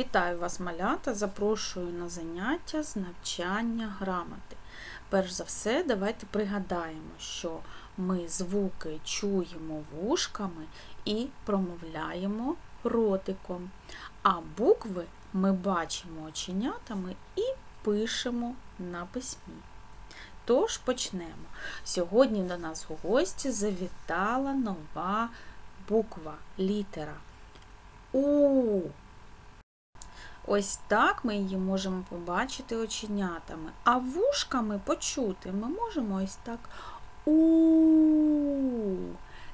Вітаю вас, малята! Запрошую на заняття з навчання грамоти. Перш за все, давайте пригадаємо, що ми звуки чуємо вушками і промовляємо ротиком, а букви ми бачимо оченятами і пишемо на письмі. Тож почнемо. Сьогодні до нас у гості завітала нова буква, літера У. Ось так ми її можемо побачити оченятами, а вушками почути ми можемо ось так у.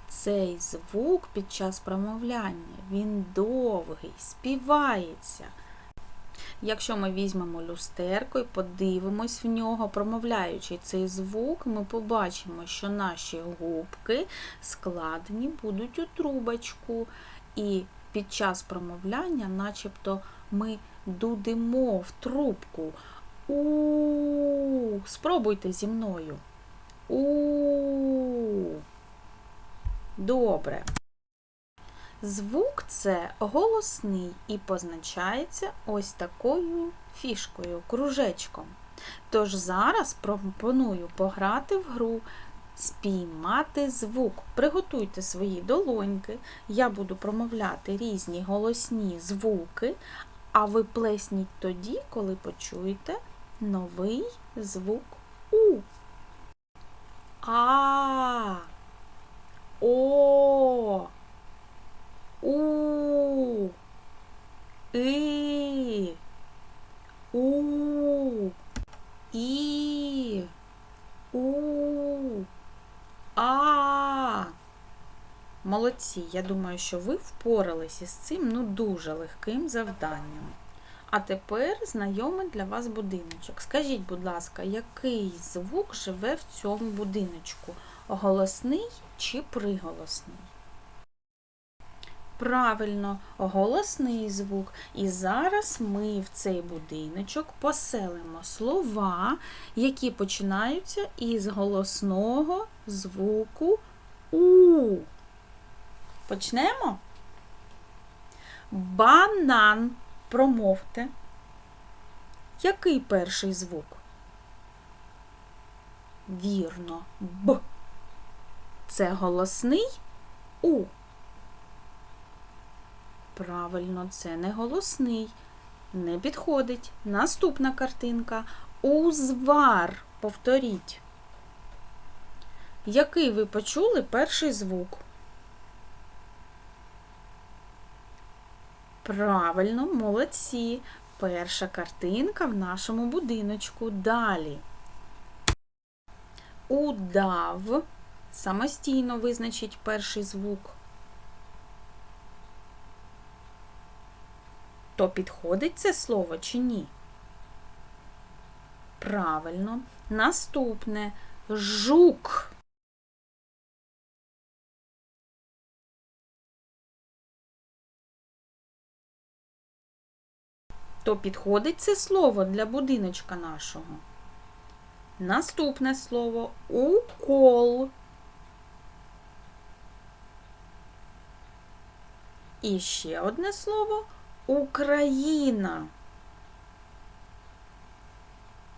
Цей звук під час промовляння, він довгий, співається. Якщо ми візьмемо люстерко і подивимось в нього, промовляючи цей звук, ми побачимо, що наші губки складені будуть у трубочку. І під час промовляння, начебто, ми дудимо в трубку. У. Спробуйте зі мною. У. Добре. Звук це голосний і позначається ось такою фішкою, кружечком. Тож зараз пропоную пограти в гру спіймати звук. Приготуйте свої долоньки, я буду промовляти різні голосні звуки, а ви плесніть тоді, коли почуєте новий звук У. А. О. У. И. У. І. У. А. Молодці. Я думаю, що ви впоралися з цим ну дуже легким завданням. А тепер знайомий для вас будиночок. Скажіть, будь ласка, який звук живе в цьому будиночку? Голосний чи приголосний? Правильно, голосний звук. І зараз ми в цей будиночок поселимо слова, які починаються із голосного звуку У. Почнемо? Банан. Промовте. Який перший звук? Вірно, Б. Це голосний У. Правильно, це не голосний. Не підходить. Наступна картинка. Узвар. Повторіть. Який ви почули перший звук? Правильно, молодці. Перша картинка в нашому будиночку. Далі. Удав. Самостійно визначить перший звук. То підходить це слово чи ні? Правильно. Наступне жук. То підходить це слово для будиночка нашого. Наступне слово укол. І ще одне слово Україна.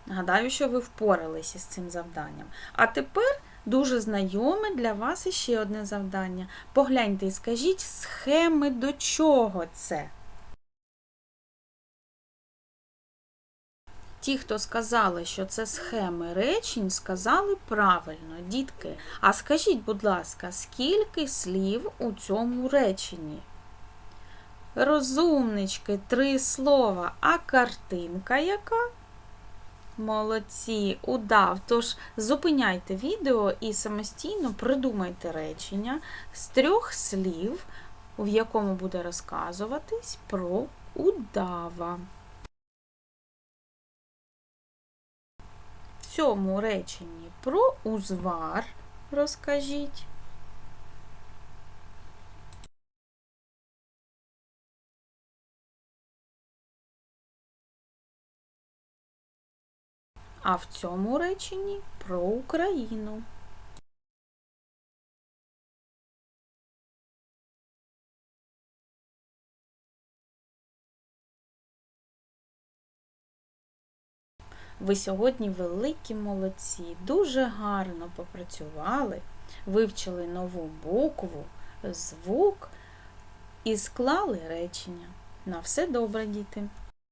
Нагадаю, що ви впоралися з цим завданням. А тепер дуже знайоме для вас іще одне завдання. Погляньте і скажіть схеми до чого це. Ті, хто сказали, що це схеми речень, сказали правильно, дітки. А скажіть, будь ласка, скільки слів у цьому реченні? Розумнички, три слова, а картинка яка? Молодці, удав. Тож зупиняйте відео і самостійно придумайте речення з трьох слів, в якому буде розказуватись про удава. Цьому реченні про узвар розкажіть. А в цьому реченні про Україну. Ви сьогодні великі молодці, дуже гарно попрацювали, вивчили нову букву, звук і склали речення. На все добре, діти!